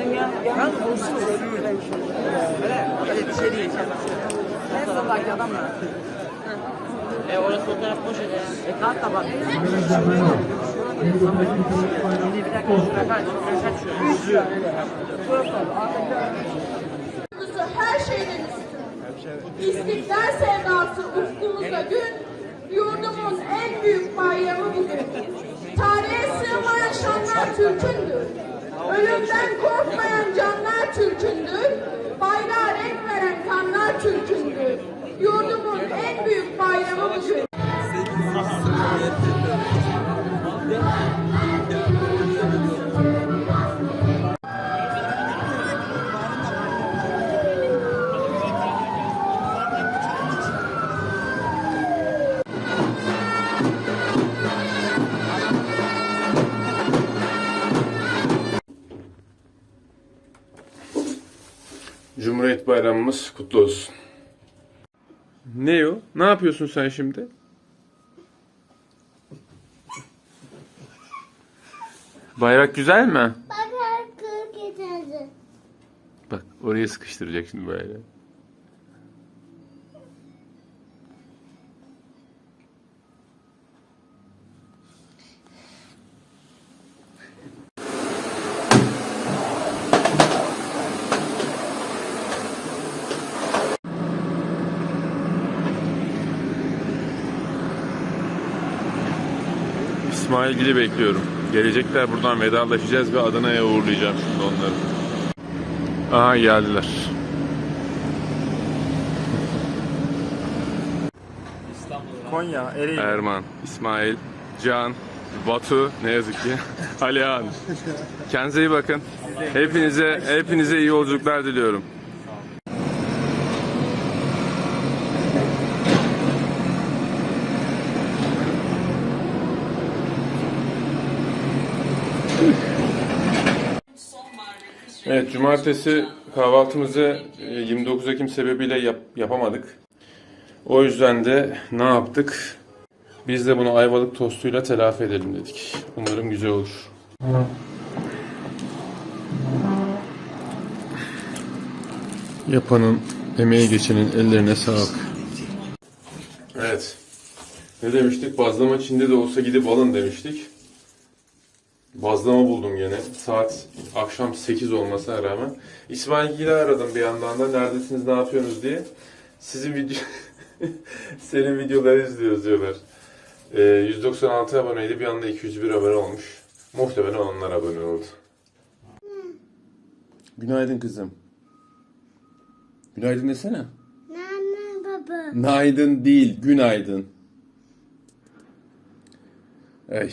Benim ya. Ya. Öyle bir şey değil. En sondaki adam mı? E orası fotoğraf boş ya. E kalk da bak. Şimdi bir dakika. Kaç her şeyden üstün. İstiklal sevdası ufkumuzda gün, yurdumun en büyük bayramı bugün. Tarihe sığmayan şanlar Türk'ündür. Ölümden korkmayan canlar Türk'ündür. Bayrağa renk veren kanlar Türk'ündür. Yurdumun en büyük bayramı bugün. Bayramımız kutlu olsun. Ne o? Ne yapıyorsun sen şimdi? Bayrak güzel mi? Bak. Bak oraya sıkıştıracak şimdi bayrağı. İsmailgil'i bekliyorum. Gelecekler buradan vedalaşacağız ve Adana'ya uğurlayacağım şimdi onları. Aha geldiler. Konya, Ereğli. Erman, İsmail, Can, Batu, ne yazık ki Alihan. Kendinize iyi bakın. Hepinize hepinize iyi yolculuklar diliyorum. Evet, cumartesi kahvaltımızı e, 29 Ekim sebebiyle yap- yapamadık. O yüzden de ne yaptık? Biz de bunu ayvalık tostuyla telafi edelim dedik. Umarım güzel olur. Yapanın, emeği geçenin ellerine sağlık. Evet. Ne demiştik? Bazlama Çin'de de olsa gidip alın demiştik. Bazlama buldum gene. Saat akşam 8 olmasına rağmen. İsmail Gil'i aradım bir yandan da. Neredesiniz, ne yapıyorsunuz diye. Sizin video... Senin videoları izliyoruz diyorlar. Ee, 196 aboneydi. Bir anda 201 abone olmuş. Muhtemelen onlar abone oldu. Günaydın kızım. Günaydın desene. Nane baba. Günaydın değil, günaydın. Ay.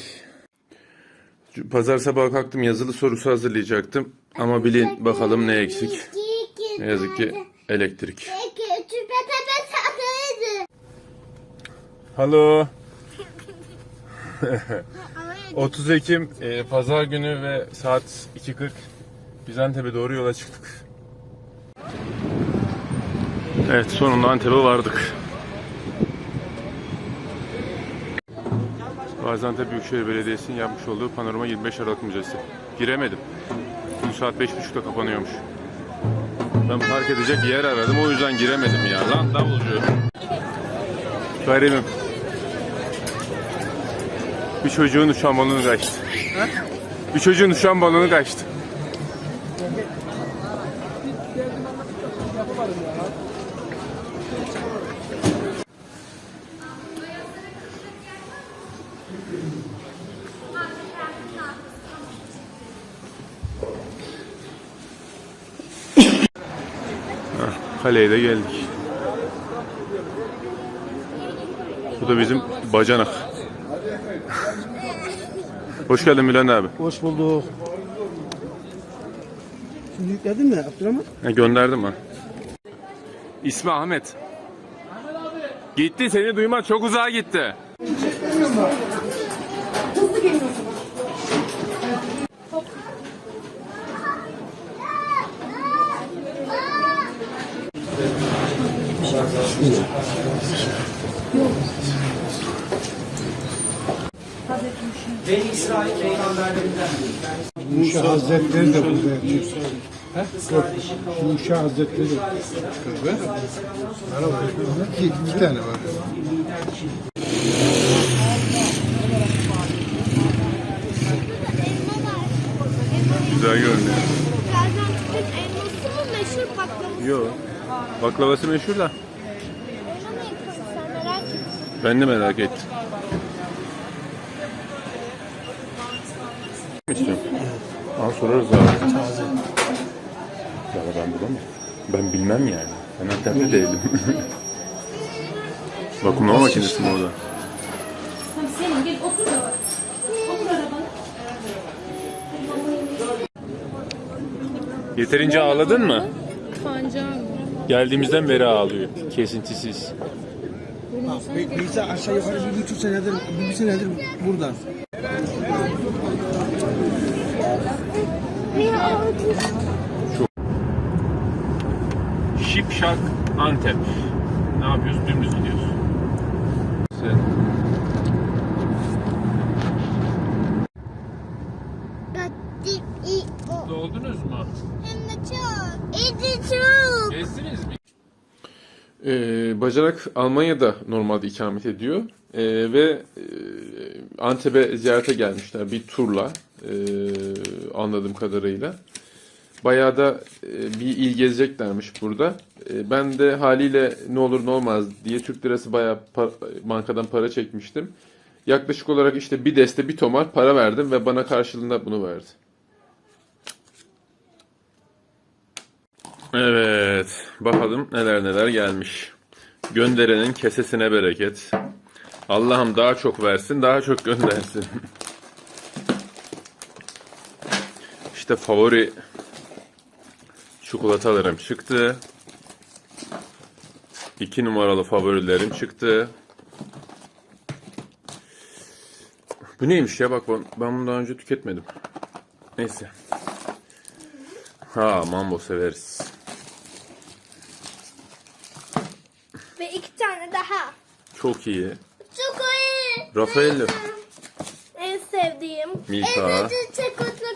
Pazar sabahı kalktım yazılı sorusu hazırlayacaktım. Ama bilin bakalım ne eksik. Ne yazık ki elektrik. Halo. 30 Ekim e, Pazar günü ve saat 2.40 Bizantep'e doğru yola çıktık. Evet sonunda Antep'e vardık. Gaziantep Büyükşehir Belediyesi'nin yapmış olduğu Panorama 25 Aralık Müzesi. Giremedim. Bugün saat 5.30'da kapanıyormuş. Ben park edecek yer aradım o yüzden giremedim ya. Lan davulcu. Garibim. Bir çocuğun uçan balonu kaçtı. Bir çocuğun uçan balonu kaçtı. Kaleye de geldik. Bu da bizim bacanak. Hoş geldin Bülent abi. Hoş bulduk. Şimdi yükledin mi Abdurrahman? Ha, gönderdim ha. İsmi Ahmet. Gitti seni duyma çok uzağa gitti. Musa Hazretleri de burada yatıyor. Musa Hazretleri de İki, iki tane var. Güzel görünüyor. Gaziantep'in elması mı meşhur patlamış? Yo. Baklavası meşhur da. Ona mı yakın sen merak ettim. Ben de merak ettim. İstiyorum. Al sorarız abi. Ya ben bulamam. Ben bilmem yani. Ben Antep'te değilim. Vakumlama makinesi mi orada? Senin gel otur da. Otur arabana. Yeterince ağladın mı? Pancam. Geldiğimizden beri ağlıyor. Kesintisiz. Beyza aşağı yukarı bir buçuk senedir, bir senedir burada. Şipşak Antep. Ne yapıyoruz? Dümdüz gidiyoruz. Sen-. Doldunuz mu? Hem de çok. İyi çok. Gezdiniz mi? Ee, bacanak Almanya'da normalde ikamet ediyor Ee, ve e, Antep'e ziyarete gelmişler bir turla e, anladığım kadarıyla. Bayağı da e, bir il gezeceklermiş burada. E, ben de haliyle ne olur ne olmaz diye Türk lirası bayağı par- bankadan para çekmiştim. Yaklaşık olarak işte bir deste bir tomar para verdim ve bana karşılığında bunu verdi. Evet, bakalım neler neler gelmiş. Gönderenin kesesine bereket. Allah'ım daha çok versin, daha çok göndersin. İşte favori çikolatalarım çıktı. İki numaralı favorilerim çıktı. Bu neymiş ya bak ben, bunu daha önce tüketmedim. Neyse. Ha mambo severiz. Ve iki tane daha. Çok iyi. Çok iyi. Raffaello. En sevdiğim. Milka. En sevdiğim çikolata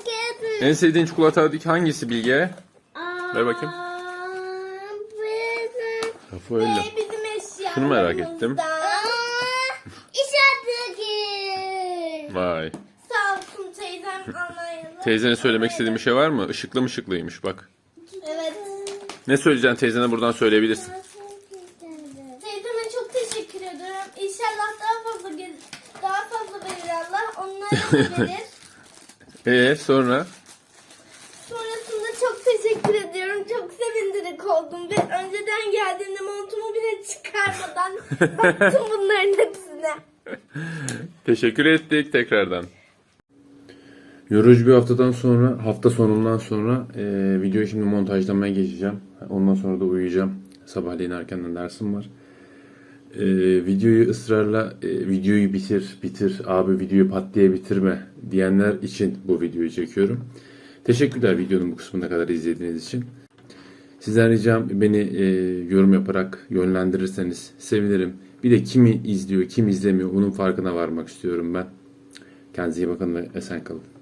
En sevdiğin çikolata hangisi Bilge? Ver bakayım. Bizim. Raffaello. Ve bizim eşyalarımızdan. Şunu merak ettim. İşaretli. Vay. Sağ olsun teyzem Almanya'da. Teyzene söylemek istediğin bir şey var mı? Işıklı mı ışıklıymış bak. Evet. Ne söyleyeceksin teyzene buradan söyleyebilirsin. Teyzeme çok teşekkür ederim. İnşallah daha fazla gel daha fazla verir Verir. Ee sonra? Sonrasında çok teşekkür ediyorum. Çok sevindirik oldum ve önceden geldiğimde montumu bile çıkarmadan baktım bunların hepsine. Teşekkür ettik tekrardan. Yorucu bir haftadan sonra, hafta sonundan sonra e, videoyu şimdi montajlamaya geçeceğim. Ondan sonra da uyuyacağım. Sabahleyin erkenden dersim var. E, videoyu ısrarla e, videoyu bitir, bitir, abi videoyu pat diye bitirme diyenler için bu videoyu çekiyorum. Teşekkürler videonun bu kısmına kadar izlediğiniz için. Sizden ricam beni e, yorum yaparak yönlendirirseniz sevinirim. Bir de kimi izliyor, kim izlemiyor bunun farkına varmak istiyorum ben. Kendinize iyi bakın ve esen kalın.